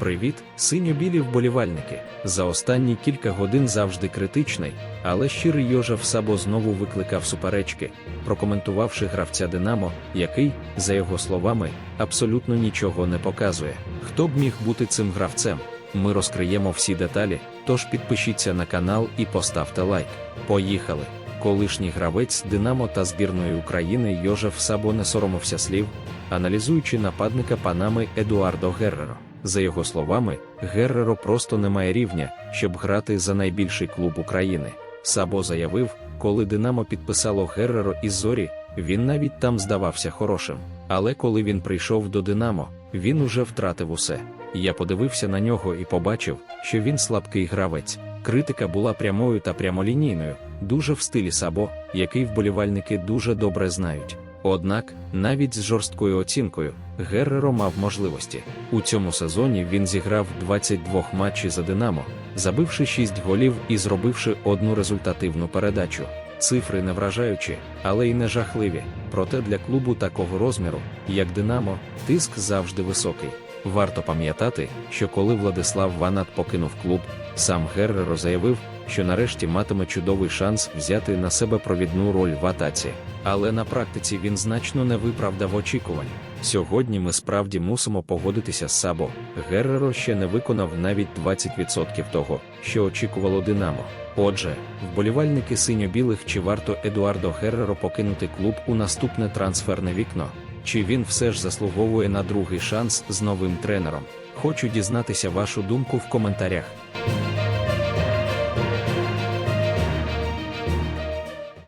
Привіт, синьо-білі вболівальники. За останні кілька годин завжди критичний, але щирий Йожев Сабо знову викликав суперечки, прокоментувавши гравця Динамо, який, за його словами, абсолютно нічого не показує. Хто б міг бути цим гравцем? Ми розкриємо всі деталі, тож підпишіться на канал і поставте лайк. Поїхали! Колишній гравець Динамо та збірної України Йожев Сабо не соромився слів, аналізуючи нападника Панами Едуардо Герреро. За його словами, Герреро просто не має рівня, щоб грати за найбільший клуб України. Сабо заявив, коли Динамо підписало Герреро із зорі, він навіть там здавався хорошим. Але коли він прийшов до Динамо, він уже втратив усе. Я подивився на нього і побачив, що він слабкий гравець. Критика була прямою та прямолінійною, дуже в стилі Сабо, який вболівальники дуже добре знають. Однак, навіть з жорсткою оцінкою, Герреро мав можливості. У цьому сезоні він зіграв 22 матчі за Динамо, забивши 6 голів і зробивши одну результативну передачу. Цифри не вражаючі, але й не жахливі. Проте для клубу такого розміру, як Динамо, тиск завжди високий. Варто пам'ятати, що коли Владислав Ванат покинув клуб, сам Герреро заявив, що нарешті матиме чудовий шанс взяти на себе провідну роль в атаці. Але на практиці він значно не виправдав очікувань. Сьогодні ми справді мусимо погодитися з Сабо. Герреро ще не виконав навіть 20% того, що очікувало Динамо. Отже, вболівальники синьо-білих чи варто Едуардо Герреро покинути клуб у наступне трансферне вікно? Чи він все ж заслуговує на другий шанс з новим тренером? Хочу дізнатися вашу думку в коментарях.